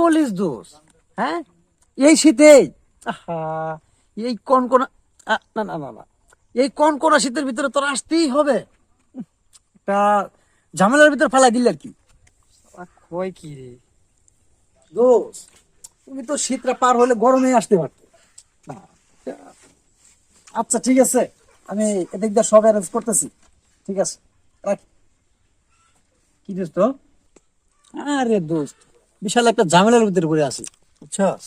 বলিস দোষ হ্যাঁ? এই শীতে এই কোন কোন না না না না। এই কোন কোন শীতের ভিতরে তোর আসতেই হবে। তা ঝামেলার ভিতরে ফেলাই দিলে আর কি। কই কি রে? দোষ তুমি তো শীতটা পার হলে গরমে আসতে পারতো। আচ্ছা ঠিক আছে। আমি এদিক দিয়ে সব অ্যারেঞ্জ করতেছি। ঠিক আছে রাখ। কি দোস্ত আরে দোস্ত বিশাল একটা ঝামেলার ভিতরে পড়ে আছি বুঝছস?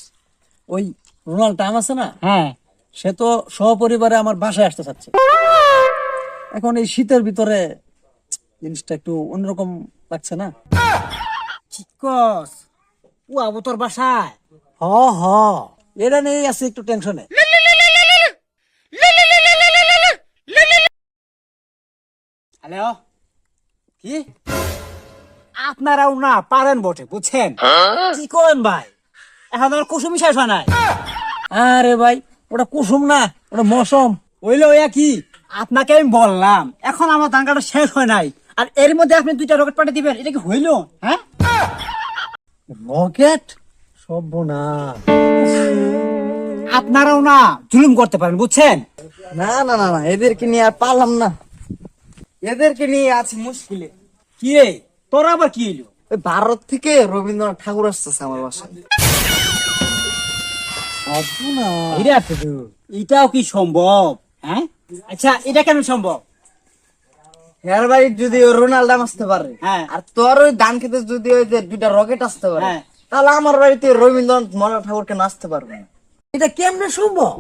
ওই রোনাল্ড টাইম আছে না? হ্যাঁ। সে তো সপরিবারে আমার বাসায় আসতে চাচ্ছে। এখন এই শীতের ভিতরে জিনিসটা একটু অন্যরকম লাগছে না? চিকস ও আবু তোর বাসায়? হ হ। এটা নিয়েই আছে একটু টেনশনে। হ্যালো? কি? আপনারাও না পারেন বটে বুঝছেন? কি করেন ভাই? এখন আমার কুসুমি শেষ হয় নাই? আরে ভাই ওটা কুসুম না ওটা মৌসুম। হইল ওয়া কি? আপনাকে আমি বললাম এখন আমার ধান কাটা শেষ হয় নাই। আর এর মধ্যে আপনি দুইটা রকেট পাঠিয়ে দিবেন এটা কি হইল? হ্যাঁ? রকেট? সব না আপনারাও না জুলুম করতে পারেন বুঝছেন? না না না না এদেরকে নিয়ে আর পারলাম না। এদেরকে নিয়ে আছে মুশকিলে। কি রে? তোর আবার কি ওই ভারত থেকে রবীন্দ্রনাথ ঠাকুর আসতেছে আমার বাসায়। এটাও কি সম্ভব? হ্যাঁ? আচ্ছা এটা কেন সম্ভব? হেয়ার বাড়ির যদি ওই রোনাল্ডো আসতে পারে হ্যাঁ। আর তোর ওই ধান খেতে যদি ওই যে দুইটা রকেট আসতে পারে হ্যাঁ। তাহলে আমার বাড়িতে রবীন্দ্রনাথ মরা ঠাকুরকে নাচতে পারবে না। এটা কেমনে সম্ভব?